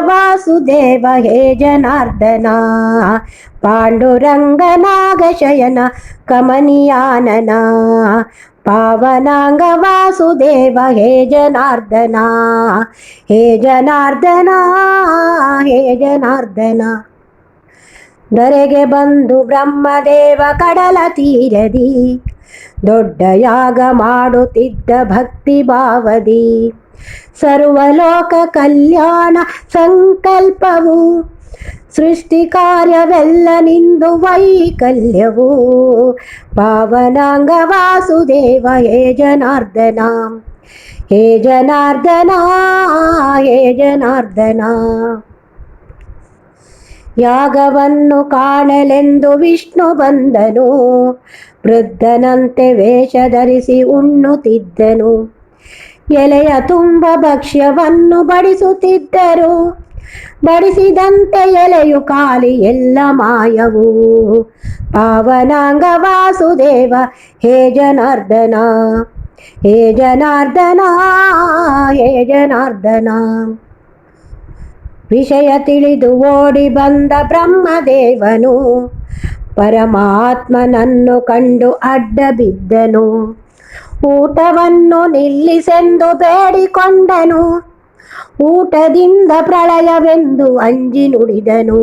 ವಾಸುದೇವ, ಹೇ ಜನಾರ್ದನ. ಪಾಂಡುರಂಗನಾಗ ಶಯನ, ಕಮನಿಯಾನನ. ಪಾವನಾಂಗ ವಾಸುದೇವ, ಹೇ ಜನಾರ್ದನ. ಹೇ ಜನಾರ್ದನ ಹೇ ಜನಾರ್ದನ. ದರೆಗೆ ಬಂದು ಬ್ರಹ್ಮದೇವ ಕಡಲ ತೀರದಿ, ದೊಡ್ಡ ಯಾಗ ಮಾಡುತ್ತಿದ್ದ ಭಕ್ತಿ ಭಾವದಿ. ಸರ್ವಲೋಕ ಕಲ್ಯಾಣ ಸಂಕಲ್ಪವು, ಸೃಷ್ಟಿ ಕಾರ್ಯವೆಲ್ಲ ನಿಂದು ವೈಕಲ್ಯವು. ಪಾವನಾಂಗ ವಾಸುದೇವ, ಹೇ ಜನಾರ್ದನ ಹೇ ಜನಾರ್ದನ ಹೇ ಜನಾರ್ದನ. ಯಾಗವನ್ನು ಕಾಣಲೆಂದು ವಿಷ್ಣು ಬಂದನು, ವೃದ್ಧನಂತೆ ವೇಷ ಧರಿಸಿ ಉಣ್ಣುತ್ತಿದ್ದನು. ಎಲೆಯ ತುಂಬ ಭಕ್ಷ್ಯವನ್ನು ಬಡಿಸುತ್ತಿದ್ದರು. ಬಡಿಸಿದಂತೆ ಎಲೆಯು ಖಾಲಿ ಎಲ್ಲ ಮಾಯವು. ಪಾವನಾಂಗ ವಾಸುದೇವ, ಹೇ ಜನಾರ್ದನ ಹೇ ಜನಾರ್ದನ ಹೇ ಜನಾರ್ದನ. ವಿಷಯ ತಿಳಿದು ಓಡಿ ಬಂದ ಬ್ರಹ್ಮದೇವನು ಪರಮಾತ್ಮನನ್ನು ಕಂಡು ಅಡ್ಡ ಬಿದ್ದನು ಊಟವನ್ನು ನಿಲ್ಲಿಸೆಂದು ಬೇಡಿಕೊಂಡನು. ಊಟದಿಂದ ಪ್ರಳಯವೆಂದು ಅಂಜಿ ನುಡಿದನು.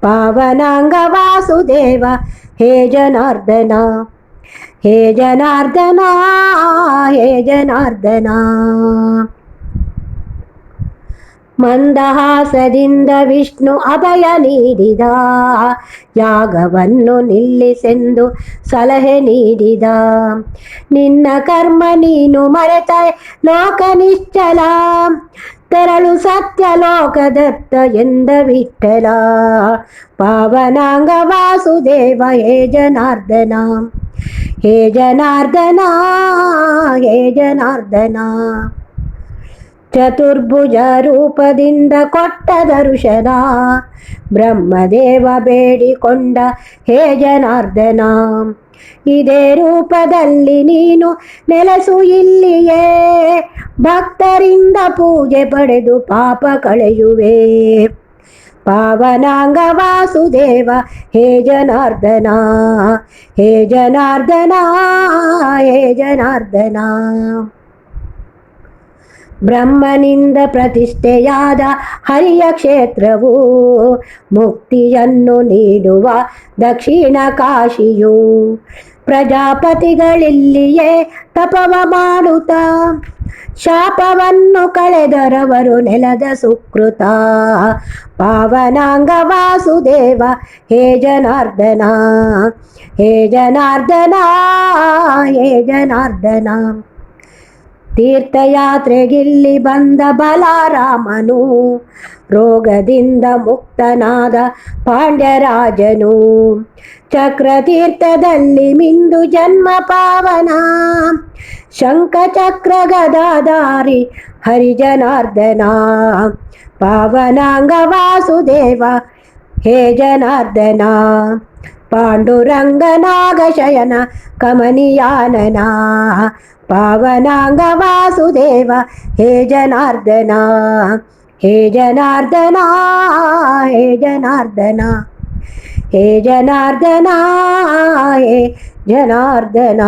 ಪಾವನಾಂಗ ವಾಸುದೇವ, ಹೇ ಜನಾರ್ದನ ಹೇ ಜನಾರ್ದನ ಹೇ ಜನಾರ್ದನ. ಮಂದಹಾಸದಿಂದ ವಿಷ್ಣು ಅಭಯ ನೀಡಿದ. ಯಾಗವನ್ನು ನಿಲ್ಲಿಸೆಂದು ಸಲಹೆ ನೀಡಿದ. ನಿನ್ನ ಕರ್ಮ ನೀನು ಮರೆತ ಲೋಕ ನಿಶ್ಚಲ. ತೆರಳು ಸತ್ಯ ಲೋಕದತ್ತ ಎಂದ ವಿಠಲ ಪಾವನಾಂಗ ವಾಸುದೇವ, ಹೇ ಜನಾರ್ದನ. ಹೇ ಜನಾರ್ದನ ಹೇ ಜನಾರ್ದನ. ಚತುರ್ಭುಜ ರೂಪದಿಂದ ಕೊಟ್ಟ ದರುಶನ ಬ್ರಹ್ಮದೇವ ಬೇಡಿಕೊಂಡ ಹೇ ಜನಾರ್ದನ, ಇದೇ ರೂಪದಲ್ಲಿ ನೀನು ನೆಲೆಸು ಇಲ್ಲಿಯೇ. ಭಕ್ತರಿಂದ ಪೂಜೆ ಪಡೆದು ಪಾಪ ಕಳೆಯುವೆ. ಪಾವನಾಂಗ ವಾಸುದೇವ, ಹೇ ಜನಾರ್ದನ ಹೇ ಜನಾರ್ದನ ಹೇ ಜನಾರ್ದನ. ಬ್ರಹ್ಮನಿಂದ ಪ್ರತಿಷ್ಠೆಯಾದ ಹರಿಯ ಕ್ಷೇತ್ರವು ಮುಕ್ತಿಯನ್ನು ನೀಡುವ ದಕ್ಷಿಣ ಕಾಶಿಯು. ಪ್ರಜಾಪತಿಗಳಿಲ್ಲಿಯೇ ತಪವ ಮಾಡುತ್ತ ಶಾಪವನ್ನು ಕಳೆದರವರು ನೆಲದ ಸುಕೃತ. ಪಾವನಾಂಗ ವಾಸುದೇವ, ಹೇ ಜನಾರ್ದನ ಹೇ ಜನಾರ್ದನ ಹೇ ಜನಾರ್ದನ. ತೀರ್ಥಯಾತ್ರೆಗಿಲ್ಲಿ ಬಂದ ಬಲಾರಾಮನು, ರೋಗದಿಂದ ಮುಕ್ತನಾದ ಪಾಂಡ್ಯರಾಜನು. ಚಕ್ರತೀರ್ಥದಲ್ಲಿ ಮಿಂದು ಜನ್ಮ ಪಾವನ ಶಂಖಚಕ್ರ ಗದಾಧಾರಿ ಹರಿಜನಾರ್ದನ. ಪಾವನಾಂಗ ವಾಸುದೇವ, ಹೇ ಜನಾರ್ದನ. ಪಾಂಡುರಂಗನಾಗ ಶಯನ ಕಮನಿಯಾನನ ಪಾವನಾಂಗ ವಾಸುದೇವ ಹೇ ಜನಾರ್ದನ ಹೇ ಜನಾರ್ದನ ಹೇ ಜನಾರ್ದನ ಹೇ ಜನಾರ್ದನ ಹೇ ಜನಾರ್ದನ